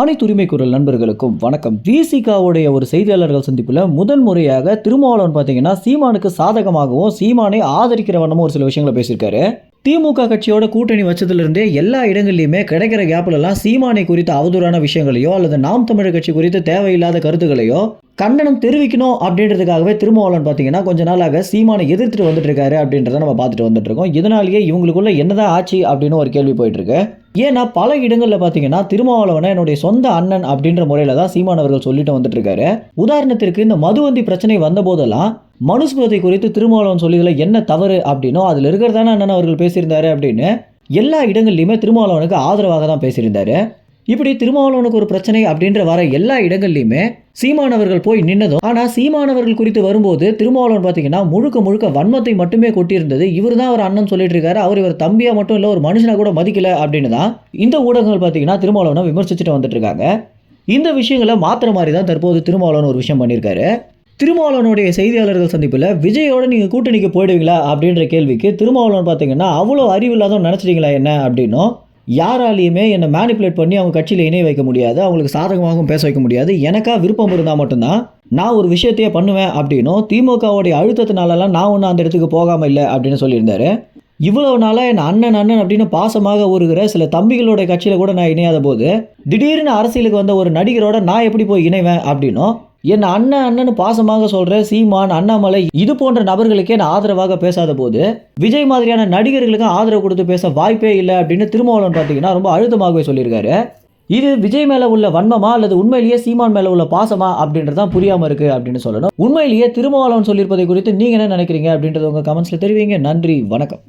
அனைத்து உரிமை குரல் நண்பர்களுக்கும் வணக்கம். விசிகாவுடைய ஒரு செய்தியாளர்கள் சந்திப்பில் முதன் முறையாக திருமாவளவன் பார்த்தீங்கன்னா சீமானுக்கு சாதகமாகவும் சீமானை ஆதரிக்கிற வண்ணமும் ஒரு சில விஷயங்களை பேசியிருக்காரு. திமுக கட்சியோட கூட்டணி வச்சதுலேருந்தே எல்லா இடங்கள்லையுமே கிடைக்கிற கேப்லலாம் சீமானை குறித்த அவதூறான விஷயங்களையோ அல்லது நாம் தமிழர் கட்சி குறித்து தேவையில்லாத கருத்துக்களையோ கண்டனம் தெரிவிக்கணும் அப்படின்றதுக்காகவே திருமாவளவன் பார்த்தீங்கன்னா கொஞ்ச நாளாக சீமானை எதிர்த்துட்டு வந்துட்டு இருக்காரு அப்படின்றத நம்ம பார்த்துட்டு வந்துட்டு இருக்கோம். இதனாலேயே இவங்களுக்குள்ள என்னதான் ஆச்சு அப்படின்னு ஒரு கேள்வி போயிட்டு இருக்கு. ஏன்னா பல இடங்களில் பார்த்தீங்கன்னா திருமாவளவனை என்னுடைய சொந்த அண்ணன் அப்படின்ற முறையில் தான் சீமான் அவர்கள் சொல்லிட்டு வந்துட்டு இருக்காரு உதாரணத்திற்கு இந்த மதுவந்தி பிரச்சனை வந்த போதெல்லாம் மனுஸ்மிருதி குறித்து திருமாவளவன் சொல்லியதில் என்ன தவறு அப்படின்னோ அதில் இருக்கிறதான அண்ணன் அவர்கள் பேசியிருந்தாரு அப்படின்னு எல்லா இடங்கள்லையுமே திருமாவளவனுக்கு ஆதரவாக தான் பேசியிருந்தாரு. இப்படி திருமாவளவனுக்கு ஒரு பிரச்சனை அப்படின்ற வர எல்லா இடங்கள்லையுமே சீமானவர்கள் போய் நின்னதும் ஆனால் சீமானவர்கள் குறித்து வரும்போது திருமாவளவன் பார்த்தீங்கன்னா முழுக்க முழுக்க வன்மத்தை மட்டுமே கொட்டியிருந்தது. இவர் தான் அவர் அண்ணன் சொல்லிட்டு இருக்காரு அவர் இவர் தம்பியா மட்டும் இல்லை ஒரு மனுஷனை கூட மதிக்கல அப்படின்னு தான் இந்த ஊடகங்கள் பார்த்தீங்கன்னா திருமாவளவனை விமர்சிச்சுட்டு வந்துட்டு இருக்காங்க இந்த விஷயங்களை மாத்திர மாதிரி தான் தற்போது திருமாவளவன் ஒரு விஷயம் பண்ணியிருக்காரு. திருமாவளவனுடைய செய்தியாளர்கள் சந்திப்பில் விஜயோட நீங்கள் கூட்டணிக்கு போயிடுவீங்களா? அப்படின்ற கேள்விக்கு திருமாவளவன் பார்த்தீங்கன்னா அவ்வளோ அறிவில்லாதவன் நினச்சிட்டீங்களா என்ன? அப்படின்னும் யாராலையுமே என்னை மேனிப்புலேட் பண்ணி அவங்க கட்சியில் இணைய வைக்க முடியாது அவங்களுக்கு சாதகமாகவும் பேச வைக்க முடியாது. எனக்கா விருப்பம் இருந்தால் மட்டும்தான் நான் ஒரு விஷயத்தையே பண்ணுவேன் அப்படின்னும் திமுகவுடைய அழுத்தத்தினாலலாம் நான் ஒன்றும் அந்த இடத்துக்கு போகாமல் இல்லை அப்படின்னு சொல்லியிருந்தாரு. இவ்வளவு நாளாக என் அண்ணன் அண்ணன் அப்படின்னு பாசமாக ஒருகிற சில தம்பிகளோட கட்சியில் கூட நான் இணையாத போது திடீர்னு அரசியலுக்கு வந்த ஒரு நடிகரோட நான் எப்படி போய் இணைவேன் அப்படின்னும் என் அண்ணன் அண்ணன் பாசமாக சொல்கிற சீமான் அண்ணாமலை இது போன்ற நபர்களுக்கே நான் ஆதரவாக பேசாத போது விஜய் மாதிரியான நடிகர்களுக்கு ஆதரவு கொடுத்து பேச வாய்ப்பே இல்லை அப்படின்னு திருமாவளவன் பார்த்தீங்கன்னா ரொம்ப அழுத்தமாகவே சொல்லியிருக்காரு. இது விஜய் மேலே உள்ள வன்மமா அல்லது உண்மையிலேயே சீமான் மேலே உள்ள பாசமா அப்படின்றது தான் புரியாமல் இருக்குது அப்படின்னு சொல்லணும். உண்மையிலேயே திருமாவளவன் சொல்லியிருப்பதை குறித்து நீங்கள் என்ன நினைக்கிறீங்க அப்படின்றத உங்கள் கமெண்ட்ஸில் தெரிவிங்க. நன்றி வணக்கம்.